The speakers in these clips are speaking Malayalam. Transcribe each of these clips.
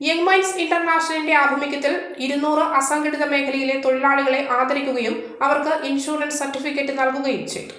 യങ് മൈൻഡ്സ് ഇന്റർനാഷണലിന്റെ ആഭിമുഖ്യത്തിൽ ഇരുന്നൂറ് അസംഘടിത മേഖലയിലെ തൊഴിലാളികളെ ആദരിക്കുകയും അവർക്ക് ഇൻഷുറൻസ് സർട്ടിഫിക്കറ്റ് നൽകുകയും ചെയ്തു.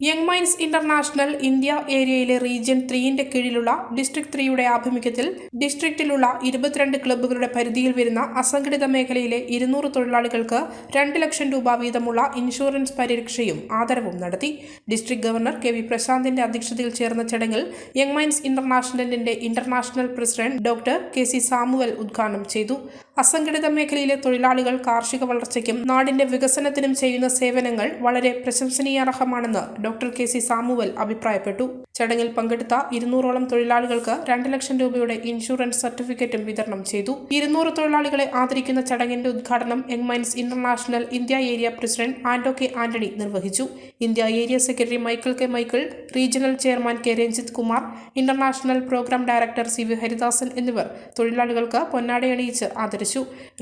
യങ് മൈൻസ് ഇന്റർനാഷണൽ ഇന്ത്യ ഏരിയയിലെ റീജിയൻ ത്രീയിന്റെ കീഴിലുള്ള ഡിസ്ട്രിക്ട് ത്രീയുടെ ആഭിമുഖ്യത്തിൽ ഡിസ്ട്രിക്റ്റിലുള്ള ഇരുപത്തിരണ്ട് ക്ലബ്ബുകളുടെ പരിധിയിൽ വരുന്ന അസംഘടിത മേഖലയിലെ ഇരുന്നൂറ് തൊഴിലാളികൾക്ക് രണ്ട് ലക്ഷം രൂപ വീതമുള്ള ഇൻഷുറൻസ് പരിരക്ഷയും ആദരവും നടത്തി. ഡിസ്ട്രിക്ട് ഗവർണർ കെ വി പ്രശാന്തിന്റെ അധ്യക്ഷതയിൽ ചേർന്ന ചടങ്ങിൽ young mines ഇന്റർനാഷണലിന്റെ international president doctor K C Samuel ഉദ്ഘാടനം ചെയ്തു. അസംഘടിത മേഖലയിലെ തൊഴിലാളികൾ കാർഷിക വളർച്ചയ്ക്കും നാടിന്റെ വികസനത്തിനും ചെയ്യുന്ന സേവനങ്ങൾ വളരെ പ്രശംസനീയാർഹമാണെന്ന് ഡോക്ടർ കെ സി സാമുവൽ അഭിപ്രായപ്പെട്ടു. ചടങ്ങിൽ പങ്കെടുത്ത ഇരുന്നൂറോളം തൊഴിലാളികൾക്ക് രണ്ട് ലക്ഷം രൂപയുടെ ഇൻഷുറൻസ് സർട്ടിഫിക്കറ്റും വിതരണം ചെയ്തു. ഇരുന്നൂറ് തൊഴിലാളികളെ ആദരിക്കുന്ന ചടങ്ങിന്റെ ഉദ്ഘാടനം Y's Men's international India area president Anto K Antony നിർവഹിച്ചു. India area secretary Michael K Michael regional chairman K Ranjith Kumar international programme director C V Haridasan എന്നിവർ തൊഴിലാളികൾക്ക് പൊന്നാടയണിയിച്ച് ആദരിച്ചു.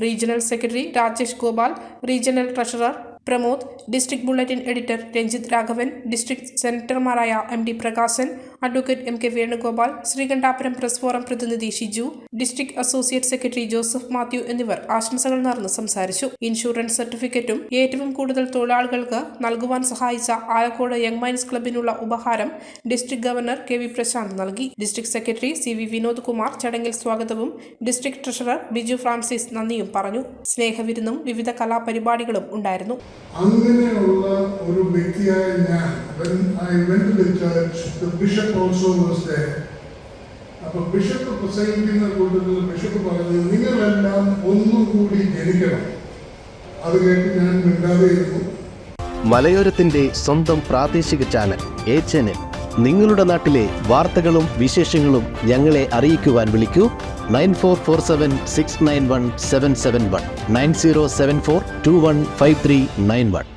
Regional secretary Rajesh Gopal regional treasurer Pramod district bulletin editor Ranjith Raghavan district സെനറ്റർമാരായ M D Prakashan advocate M K Venugopal Sreekandapuram press forum പ്രതിനിധി Shiju district associate secretary Joseph Mathew എന്നിവർ ആശംസകൾ നേർന്ന് സംസാരിച്ചു. ഇൻഷുറൻസ് സർട്ടിഫിക്കറ്റും ഏറ്റവും കൂടുതൽ തൊഴിലാളികൾക്ക് നൽകുവാൻ സഹായിച്ച ആലക്കോട് യങ് മൈൻസ് ക്ലബിനുള്ള ഉപഹാരം district governor K V Prasanth നൽകി. District secretary C V Vinod Kumar ചടങ്ങിൽ സ്വാഗതവും ഡിസ്ട്രിക്ട് ട്രഷറർ ബിജു ഫ്രാൻസിസ് നന്ദിയും പറഞ്ഞു. സ്നേഹവിരുന്നും വിവിധ കലാപരിപാടികളും ഉണ്ടായിരുന്നു. അങ്ങനെയുള്ള ഒരു വ്യക്തിയായ when I went to the church, the bishop also was there. അപ്പൊ ബിഷപ്പ് പ്രസംഗിക്കുന്ന കൂട്ടത്തിൽ ബിഷപ്പ് പറഞ്ഞത് നിങ്ങളെല്ലാം ഒന്നുകൂടി ജനിക്കണം. അത് കേട്ട് ഞാൻ മിണ്ടാതെയിരുന്നു. മലയോരത്തിന്റെ സ്വന്തം പ്രാദേശിക ചാനൽ എ ചാനൽ നിങ്ങളുടെ നാട്ടിലെ വാർത്തകളും വിശേഷങ്ങളും ഞങ്ങളെ അറിയിക്കുവാൻ വിളിക്കൂ. Nine four four seven six nine one seven seven one. Nine zero seven four two one five three nine one.